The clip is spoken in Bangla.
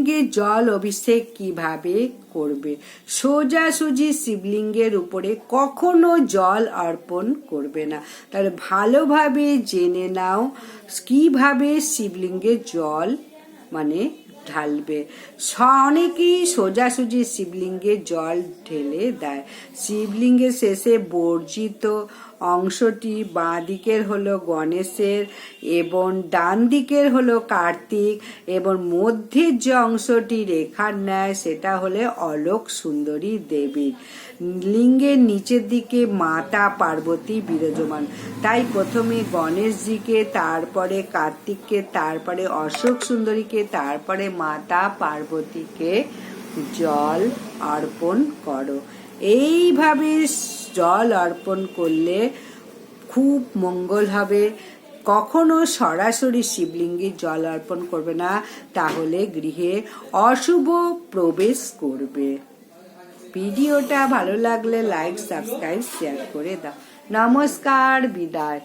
শিবলিঙ্গে জল অভিষেক কীভাবে করবে? সোজাসুজি শিবলিঙ্গের উপরে কখনো জল অর্পণ করবে না। তাহলে ভালোভাবে জেনে নাও কীভাবে শিবলিঙ্গে জল মানে ঢালবে। অনেকেই সোজাসুজি শিবলিঙ্গে জল ঢেলে দেয়। শিবলিঙ্গের শেষে বর্জিত অংশটি বাঁ দিকের হলো গণেশের এবং ডান দিকের হলো কার্তিক এবং মধ্যের যে অংশটি রেখার ন্যায় সেটা হলে অলোক সুন্দরী দেবীর লিঙ্গের নিচের দিকে মাতা পার্বতী বিরাজমান। তাই প্রথমে গণেশজিকে, তারপরে কার্তিককে, তারপরে অশোক সুন্দরীকে, তারপরে মাতা পার্বতীকে জল অর্পণ করো। এইভাবে জল অর্পণ করলে খুব মঙ্গল হবে। কখনো সরাসরি শিবলিঙ্গে জল অর্পণ করবে না, তাহলে গৃহে অশুভ প্রবেশ করবে। ভিডিওটা ভালো লাগলে লাইক সাবস্ক্রাইব শেয়ার করে দাও। নমস্কার, বিদায়।